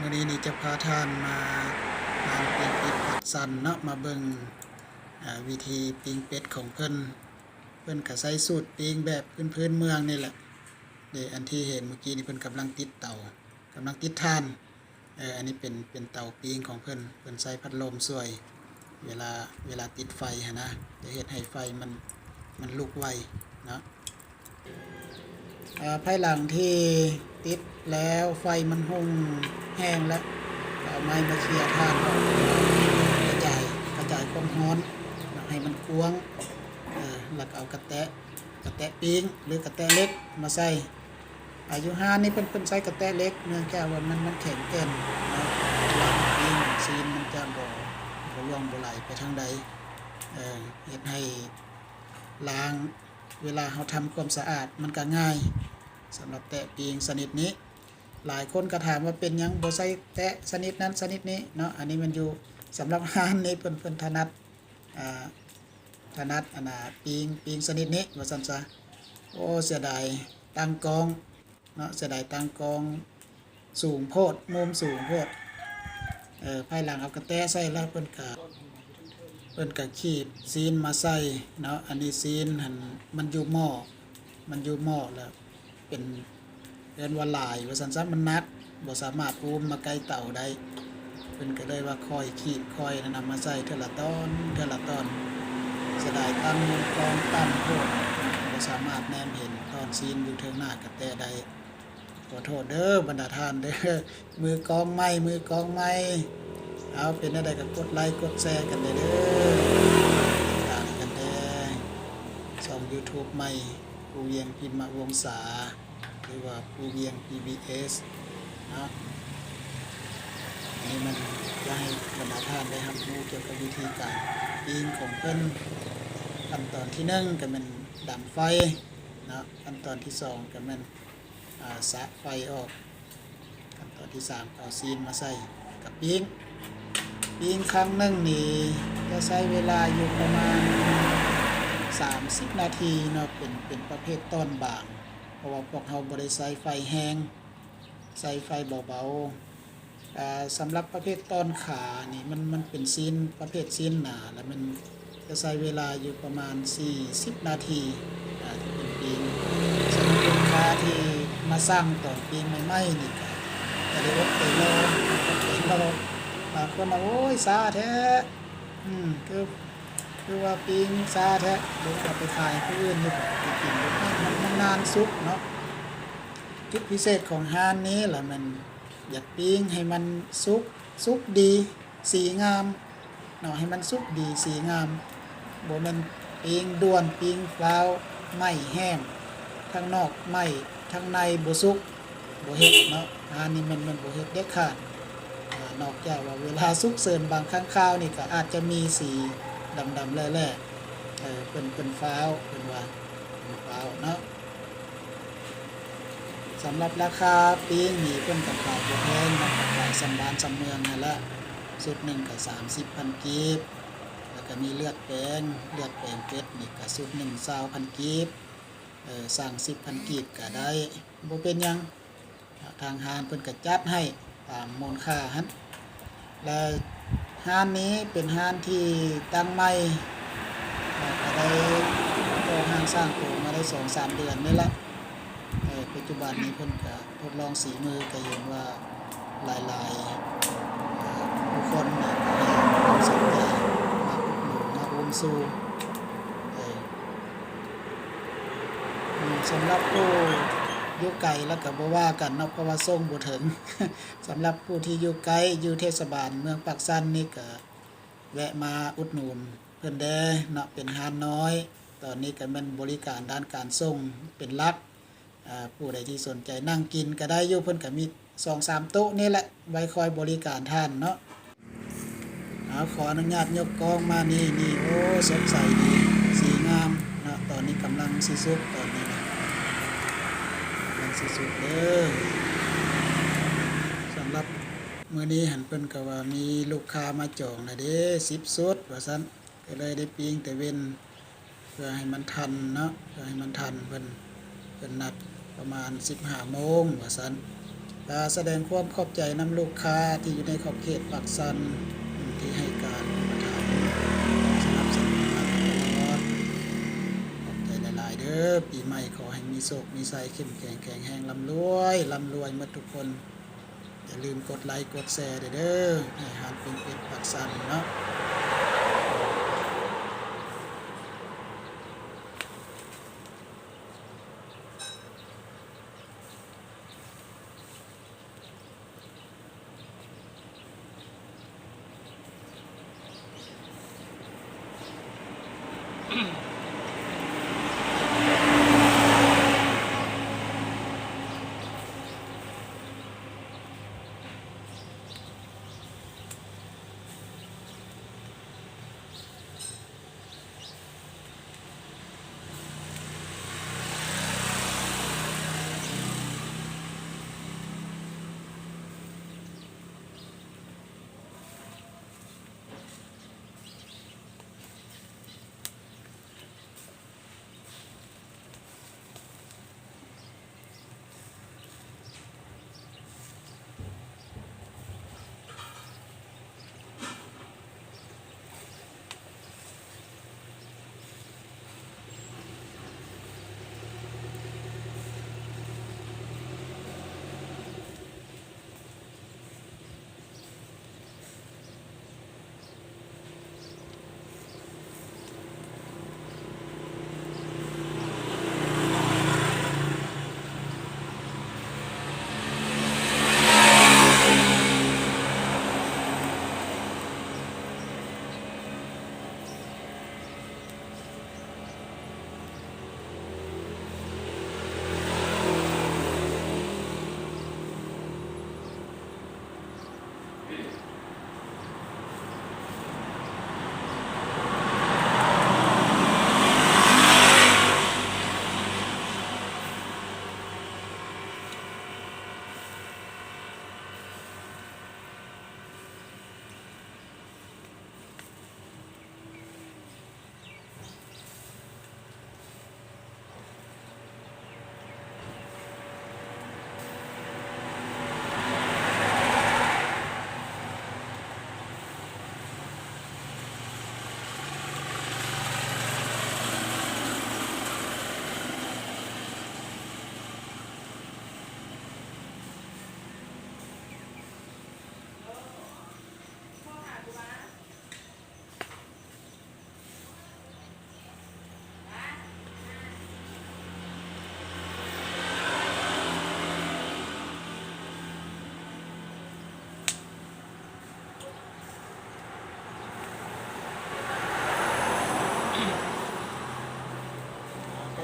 มื่อนี้นี่จะพาท่านมาทานปิงเป็ดผัดสันเนาะมาเบิ่งอ่าวิธีปิงเป็ดของเพิ่นเพิ่นก็ใช้สูตรปิงแบบพื้นพื้นเมืองนี่แหละเดี๋ยวอันที่เห็นเมื่อกี้นี่เพิ่นกำลังติดเตากำลังติดท่านเอออันนี้เป็นเป็นเตาปิงของเพิ่นเพิ่นใช้พัดลมสวย เวลาเวลาติดไฟหั้นะจะเฮ็ดให้ไฟมันมันลุกไวเนาะ ภายหลังที่ติดแล้วไฟมันหุ่งแห้งแล้วเอาไม้มาเคลียร์ทานออกกระจายกระจายความร้อนให้มันกวงเออแล้วก็เอากระแตะกระแตะปิ้งหรือกระแตะเล็กมาใส่อายุห้านี่เป็นเป็นใส่กระแตะเล็กเนื่องจากว่ามันมันแข็งแกร่งนะเวลามันปิ้งซีนมันจะบ่บ่ล่วงบ่ไหลไปทางใดเออเฮ็ดให้ล้างเวลาเราทำความสะอาดมันก็ง่าย สำหรับแตะปีงชนิดนี้ หลายคนก็ถามว่าเป็นยังบ่ใส่แตะชนิดนั้นชนิดนี้เนาะอันนี้มันอยู่สำหรับงานนี้เพิ่นเพิ่นถนัดอ่าถนัดอันน่ะปีงปีงชนิดนี้ว่าซั่นซะโอ้เสียดายตั้งกองเนาะเสียดายตั้งกองสูงโพดมุมสูงโพดเอ่อภายหลังเอากระแตใส่แล้วเพิ่นก็เพิ่นก็ขีดซีนมาใส่เนาะอันนี้ซีนหันมันอยู่หม้อมันอยู่หม้อแล้ว เป็นเรียนว่าหลายว่าสันซัมันนักบ่สามารถอุ้มมาใกลเต่าได้เพิ่นก็เลยว่าคอยขีดคอยนำมาใส่เท่าละตอนเท่าละตอนเสดายตั้งกองตั้งโพดบ่สามารถแนมเห็นตอนซีนอยู่เทิงหน้ากระแตได้ขอโทษเด้อบรรดาทานเด้อมือกองไม้มือกองไม้เอาเป็นอะไรก็กดไลค์กดแชร์กันเด้อตามกันแด้ช่อง YouTube ใหม่ ปูเวียงพิมพ์วงศาหรือว่าปูเวียง PBS นะอันนี้มันจะให้บรรดาท่านได้รับรู้เกี่ยวกับวิธีการปีนของเพิ่นขั้นตอนที่หนึ่งก็เป็นดับไฟนะขั้นตอนที่สองก็เป็นสะไฟออกขั้นตอนที่สามเอาซีนมาใส่กับปิ้งปีนครั้งหนึ่งนี่จะใช้เวลาอยู่ประมาณ 30 นาทีเนาะเป็นเป็นประเภทต้นบาง เพราะว่าพวกเราบริใช้ไฟแห้งใส่ไฟเบาๆสำหรับประเภทต้นขานี่มันมันเป็นซีนประเภทซีนหนาแล้วมันจะใช้เวลาอยู่ประมาณ 40 นาทีอ่าที่เป็นปีนสำหรับลูกค้าที่มาสร้างตอนปีนใหม่ๆนี่ก็จะได้อดไปรออดไปรอบางคนว่าโอ้ยซาแท้ อืมคือ คือว่าปิงซาแท้เดี๋ยวเอาไปขายผู้อื่นดีกว่าไปกินดูมันมันนานซุกเนาะจุดพิเศษของฮานนี้แหละมันอยากปิ้งให้มันสุกสุกดี สีงามเนาะให้มันสุกดีสีงามบ่มันปิ้งด่วนปิ้งฟ้าวไม่แห้งทั้งนอกไม่ทั้งในบ่สุกบ่เฮ็ดเนาะฮานนี้มันมันบ่เฮ็ดเด็ดขาดนอกจากว่าเวลาซุกเสริญบางครั้งข้าวนี่ก็อาจจะมีสี ดำๆแหล่ๆเออเป็นเป็นฟ้าวเป็นว่าเป็นฟ้าวเนาะสำหรับราคาปีงนี่เพิ่นก็ขายบ่แพงเนาะก็ขายสำบานสำเมืองนั่นแหละสุดหนึ่งก็30,000กีบแล้วก็มีเลือดแปลงเลือดแปลงเป็ดนี่ก็สุดหนึ่ง20,000กีบเออสั่ง10,000กีบก็ได้บ่เป็นยังทางหานเพิ่นก็จัดให้ตามมูลค่าหันและ ห้านนี้เป็นห้านที่ตั้งใหม่แล้วก็ได้ก็ห้างสร้างตัวมาได้สองสามเดือนนี่แหละเอ่ปัจจุบันนี้เพิ่นก็ทดลองสีมือก็เห็นว่าหลายๆเอ่อผู้คนนี่ก็ให้ความสนใจมาอุดหนุนมาอุ้มสู่เอ่ออืมสำหรับผู้ อยู่ไกลแล้วก็บ่ว่ากันเนาะเพราะว่าส่งบ่ถึงสำหรับผู้ที่อยู่ไกลอยู่เทศบาลเมืองปักสันนี่ก็แวะมาอุดหนุนเพิ่นเด้เนาะเป็นฮานน้อย ตอนนี้ก็แมันบริการด้านการส่งเป็นหลักอ่าผู้ใดที่สนใจนั่งกินก็ได้อยู่เพิ่นก็มี2-3โต๊ะนี่แหละไว้คอยบริการท่านเนาะเอาขออนุญาตยกกล้องมานี่นี่โอ้สดใสดีสีงามเนาะตอนนี้กำลังสิสุกตอนนี้ สิสุดเด้อสำหรับมื้อนี้หันเพิ่นก็ว่ามีลูกค้ามาจองแล้วเด้10สุดว่าซั่นก็เลยได้ปิ้งแต่เว้นเพื่อให้มันทันเนาะเพื่อให้มันทันเพิ่นเพิ่นนัดประมาณ15โมงว่าซั่นก็แสดงความขอบใจน้ำลูกค้าที่อยู่ในขอบเขตปากสันที่ให้การอุปถัมภ์สนับสนุนมาตลอดขอบใจหลาย ๆ เด้ อปีใหม่ขอให้มีโชคมีชัยเข้มแข็งแข็งแรงลำรวยลำรวยมาทุกคน อย่าลืมกดไลค์กดแชร์เด้อให้หันเป็นเป็ดปากสันเนาะ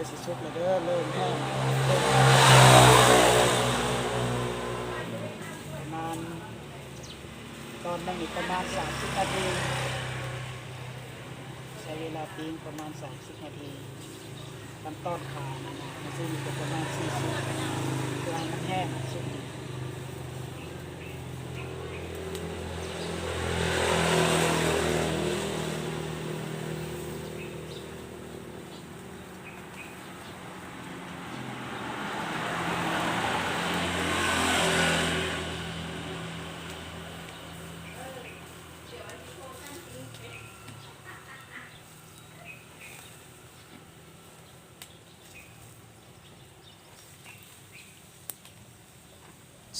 สิสุกแล้วเด้อเริ่มแห้งประมาณตอนนั้นอีกประมาณ 30 นาที ใช้เวลาปิ้งประมาณ 30 นาทีตอนต้นขานะมันซึ่งก็ประมาณ 40กลางมันแห้งสุด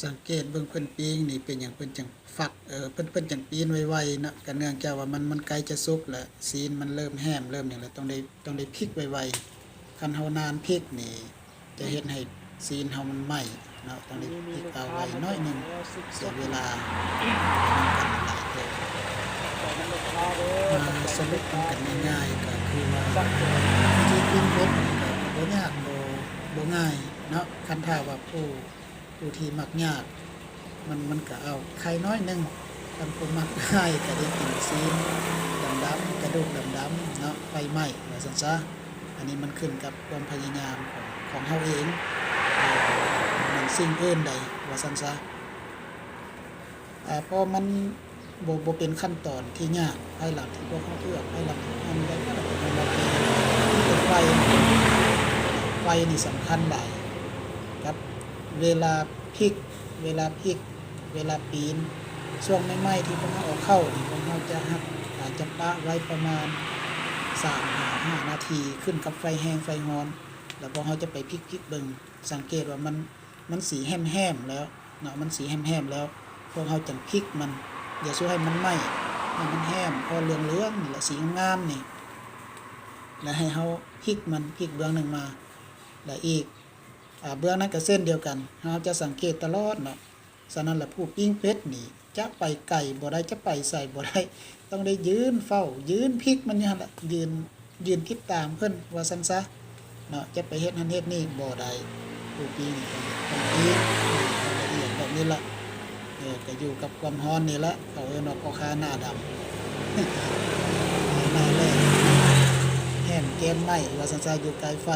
สังเกตเบิ่งเพิ่นปีงนี่เป็นอย่างเพิ่นจังฝักเออเพิ่นเพิ่นจังปีนไวๆนะก็เนื่องจากว่ามันมันใกลจะสุกแล้วซีนมันเริ่มแห้มเริ่มหยังแล้วต้องได้ต้องได้พลิกไวๆคันเฮานานพลิกนี่ จะเฮ็ดให้ซีนเฮามันไหม้เนาะต้องได้พลิกเอาไว้น้อยหนึงเสียเวลามาสรุปกันง่ายๆก็คือว่าที่ปิ้งเป็ดนี่ก็บ่ยากบ่บ่ง่ายเนาะคันถ้าว่าผู้ ผู้ที่มักยาก มันมันก็เอาไข่น้อยหนึ่งทำคนมักง่ายก็ได้กินซีนดำๆกระดูกดำๆเนาะไฟไหม้ว่าซันซะอันนี้มันขึ้นกับความพยายามของของเฮาเองมันสิ่งเอื่นใดว่าซันซะอ่าพอมันบ่บ่เป็นขั้นตอนที่ยากภายหลังที่พวกเขาเอื้อภายหลังที่มันได้มันเป็นระเบียบไฟไฟนี่สำคัญหลาย เวลาพลิก เวลาพลิก เวลาปีน ช่วงใหม่ๆที่พวกเราเอาเข้านี่พวกเราจะหักอาจจะปะไว้ประมาณ3หา5นาทีขึ้นกับไฟแห้งไฟร้อน แล้วพอเราจะไปพลิกพลิกเบิงสังเกตว่ามันมันสีแห้มๆแล้วเนาะมันสีแห้มๆแล้ว พวกเราจังพลิกมัน อย่าสู้ให้มันไหม้ให้มันแห้มพอเหลืองๆนี่แหละสีงามนี่แล้วให้เขาพลิกมันพลิกเบื้องหนึ่งมา แล้วอีก เบื้องนั้นก็เส้นเดียวกันเราจะสังเกตตลอดเนาะฉะนั้นแหละผู้ปิ้งเป็ดนี่จะไปไก่บ่ได้จะไปใส่บ่ได้ต้องได้ยืนเฝ้า ยืนพลิกมันนี่หั่นละยืนยืนคิดตามเพิ่นว่าซั่นซะเนาะจะไปเฮ็ดหันเฮ็ดนี่บ่ได้ผู้ปิ้งต้องปิ้งละเอียดแบบนี้ละเออก็อยู่กับความร้อนนี่ละเขาเอิ้นว่าพ่อค้าหน้าดำหน้าแรกแห้มแก้มไหมว่าสันซาอยู่ไกลไฟ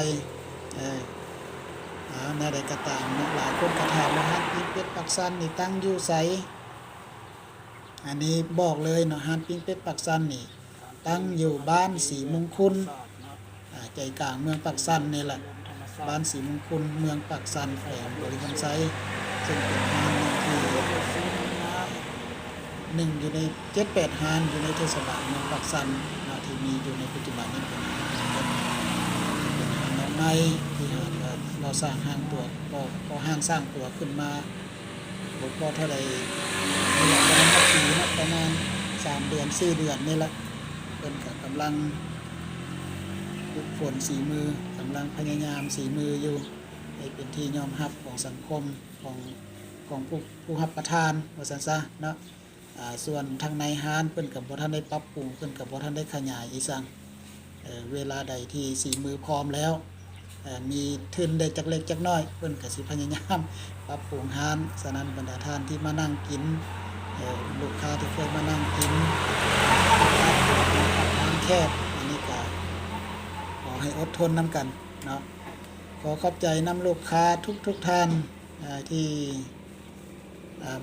เออ เอานวใดก็ตามนะหลายคนกระถามว่าฮันปิ้งเป็ดปักซันนี่ตั้งอยู่ไสอันนี้บอกเลยเนาะฮันปิ้งเป็ดปักซันนี่ตั้งอยู่บ้านสีมงคลใจกลางเมืองปักซันนี่แหละบ้านสีมงคลเมืองปักซันแขวงบริคำไซซึ่งเป็นฮานหนึ่งที่หนึ่งอยู่ในเจ็ดแปดฮานอยู่ในเทศบาลเมืองปักซันที่มีอยู่ในปัจจุบันนี้เป็นฮานน้องในที่ฮาน เราสร้างห้างตัวพอพอห้างสร้างตัวขึ้นมาบอกว่าเท่าไหร่นี่แหละประมาณปีนะประมาณสามเดือนสี่เดือนนี่แหละเป็นกับกำลังฝึกฝนสีมือกำลังพยายามสีมืออยู่ให้เป็นที่ยอมรับของสังคมของของผู้ผู้รับประทานว่าซั่นซะเนาะส่วนทางในห้านเพิ่นกับบ่ทันได้ปรับปรุงเพิ่นกับบ่ทันได้ขยายอีสังเเวลาใดที่สีมือพร้อมแล้ว มีทุนได้จักเล็กจักน้อยเพิ่นก็สิพยายามปรับปรุงห้านฉะนั้นบรรดาท่านที่มานั่งกินลูกค้าที่เคยมานั่งกินร้านแคบอันนี้ก็ขอให้อดทนน้ำกันเนาะขอขอบใจน้ำลูกค้าทุกทุกท่านที่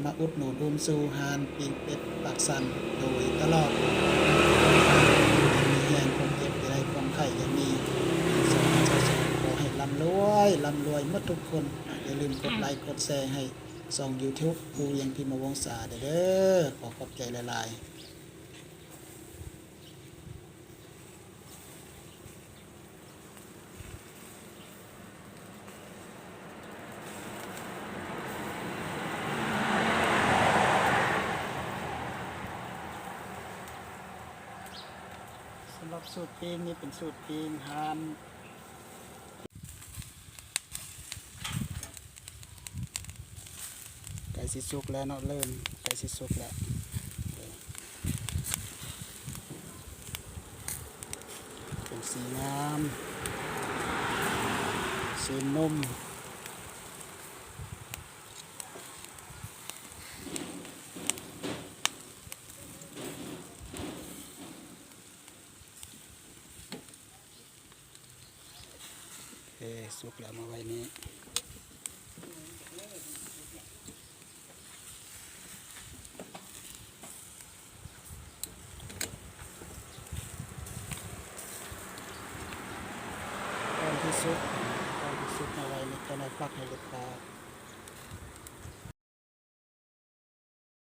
มาอุดหนุนรุมซูฮานปิงเป็ดปากสันโดยตลอดมีแรงความเจ็บอะไรความไข่ยังมีสองเจ้าสองขอให้ร่ำรวย ร่ำรวยหมดทุกคนอย่าลืมกดไลค์กดแชร์ให้ส่อง YouTube ครูยังพิมพ์มวงศาเด้อขอขอบใจหลายๆสำหรับสูตรปีงนี่เป็นสูตรปีงฮานไก่ สิสุกแล้วเนาะเริ่มไก่สิสุกแล้วเป็นสีงามสีนุ่มสุกแล้วมาไว้นี้